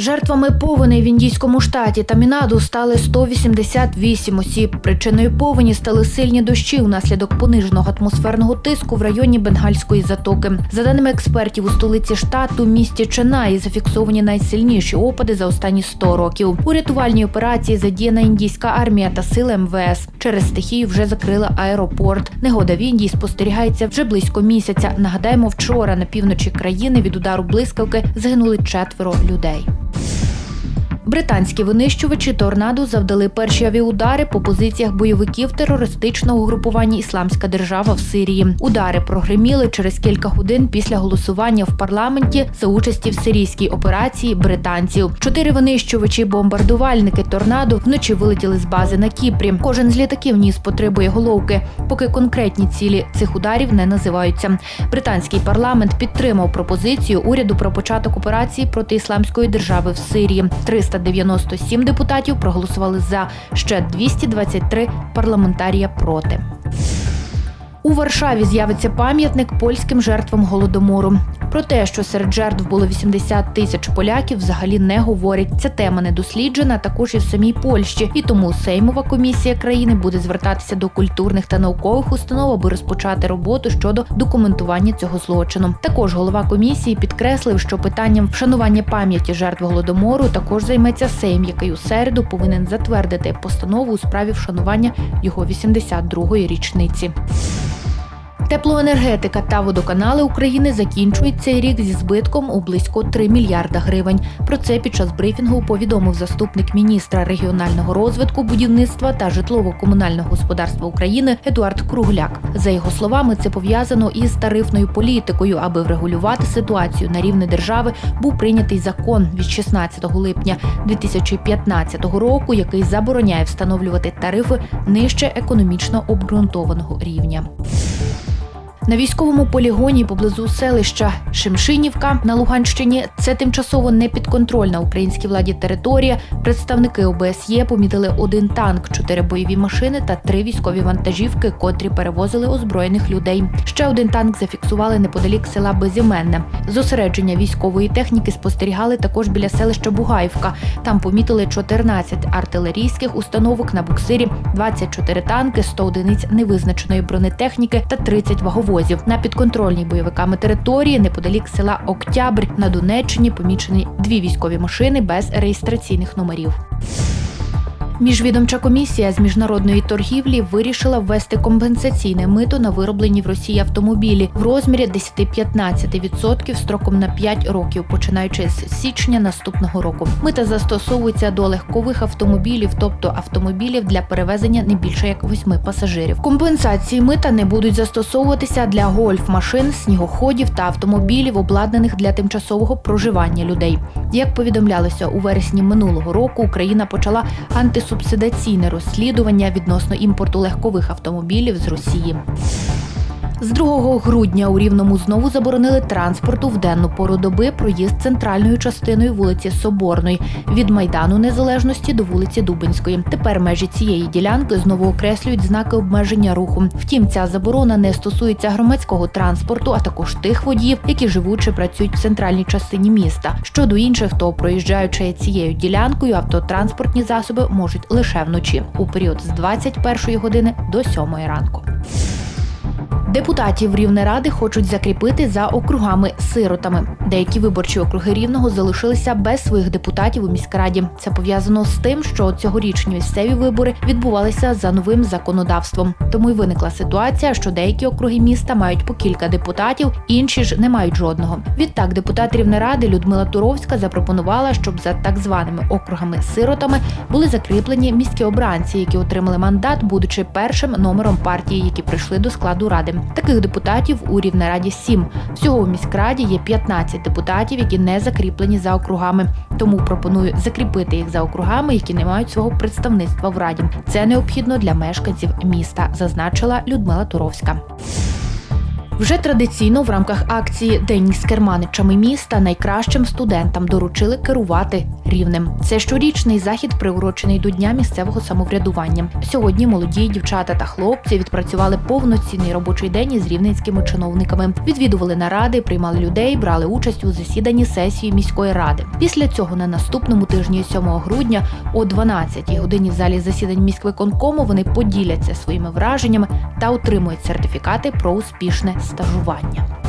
Жертвами повені в індійському штаті Тамінаду стали 188 осіб. Причиною повені стали сильні дощі внаслідок пониженого атмосферного тиску в районі Бенгальської затоки. За даними експертів, у столиці штату місті Ченаї зафіксовані найсильніші опади за останні 100 років. У рятувальній операції задіяна індійська армія та сили МВС. Через стихію вже закрили аеропорт. Негода в Індії спостерігається вже близько місяця. Нагадаємо, вчора на півночі країни від удару блискавки загинули четверо людей. Британські винищувачі торнадо завдали перші авіаудари по позиціях бойовиків терористичного угрупування Ісламська держава в Сирії. Удари прогреміли через кілька годин після голосування в парламенті за участі в сирійській операції британців. Чотири винищувачі бомбардувальники торнадо вночі вилетіли з бази на Кіпрі. Кожен з літаків ніс по три боєголовки. Поки конкретні цілі цих ударів не називаються. Британський парламент підтримав пропозицію уряду про початок операції проти ісламської держави в Сирії. 397 депутатів проголосували за ще 223 парламентарія проти. У Варшаві з'явиться пам'ятник польським жертвам голодомору. Про те, що серед жертв було 80 тисяч поляків, взагалі не говорять. Ця тема не досліджена також і в самій Польщі, і тому Сеймова комісія країни буде звертатися до культурних та наукових установ, аби розпочати роботу щодо документування цього злочину. Також голова комісії підкреслив, що питанням вшанування пам'яті жертв голодомору також займеться Сейм, який у середу повинен затвердити постанову у справі вшанування його 82-ї річниці. Теплоенергетика та водоканали України закінчують цей рік зі збитком у близько 3 мільярда гривень. Про це під час брифінгу повідомив заступник міністра регіонального розвитку, будівництва та житлово-комунального господарства України Едуард Кругляк. За його словами, це пов'язано із тарифною політикою. Аби врегулювати ситуацію на рівні держави, був прийнятий закон від 16 липня 2015 року, який забороняє встановлювати тарифи нижче економічно обґрунтованого рівня. На військовому полігоні поблизу селища Шимшинівка на Луганщині це тимчасово непідконтрольна українській владі територія. Представники ОБСЄ помітили один танк, чотири бойові машини та три військові вантажівки, котрі перевозили озброєних людей. Ще один танк зафіксували неподалік села Безіменне. Зосередження військової техніки спостерігали також біля селища Бугаївка. Там помітили 14 артилерійських установок на буксирі, 24 танки, 100 одиниць невизначеної бронетехніки та 30 ваговозів. На підконтрольній бойовиками території неподалік села Октябрь на Донеччині помічені дві військові машини без реєстраційних номерів. Міжвідомча комісія з міжнародної торгівлі вирішила ввести компенсаційне мито на вироблені в Росії автомобілі в розмірі 10-15% строком на 5 років, починаючи з січня наступного року. Мита застосовується до легкових автомобілів, тобто автомобілів для перевезення не більше як 8 пасажирів. Компенсації мита не будуть застосовуватися для гольф-машин, снігоходів та автомобілів, обладнаних для тимчасового проживання людей. Як повідомлялося у вересні минулого року, Україна почала антисубсидаційне розслідування відносно імпорту легкових автомобілів з Росії. З 2 грудня у Рівному знову заборонили транспорту в денну пору доби проїзд центральною частиною вулиці Соборної від Майдану Незалежності до вулиці Дубинської. Тепер межі цієї ділянки знову окреслюють знаки обмеження руху. Втім, ця заборона не стосується громадського транспорту, а також тих водіїв, які живуть чи працюють в центральній частині міста. Щодо інших, то проїжджаючи цією ділянкою, автотранспортні засоби можуть лише вночі у період з 21 години до 7 ранку. Депутатів Рівнеради хочуть закріпити за округами-сиротами. Деякі виборчі округи рівного залишилися без своїх депутатів у міськраді. Це пов'язано з тим, що цьогорічні місцеві вибори відбувалися за новим законодавством. Тому й виникла ситуація, що деякі округи міста мають по кілька депутатів, інші ж не мають жодного. Відтак, депутат Рівнеради Людмила Туровська запропонувала, щоб за так званими округами-сиротами були закріплені міські обранці, які отримали мандат, будучи першим номером партії, які прийшли до складу ради. Таких депутатів у Рівнераді сім. Всього у міськраді є 15 депутатів, які не закріплені за округами. Тому пропоную закріпити їх за округами, які не мають свого представництва в раді. Це необхідно для мешканців міста, зазначила Людмила Туровська. Вже традиційно в рамках акції День з керманичами міста найкращим студентам доручили керувати рівнем. Це щорічний захід, приурочений до дня місцевого самоврядування. Сьогодні молоді дівчата та хлопці відпрацювали повноцінний робочий день із рівненськими чиновниками. Відвідували наради, приймали людей, брали участь у засіданні сесії міської ради. Після цього на наступному тижні 7 грудня о 12 годині в залі засідань міськвиконкому вони поділяться своїми враженнями та отримують сертифікати про успішне стажування.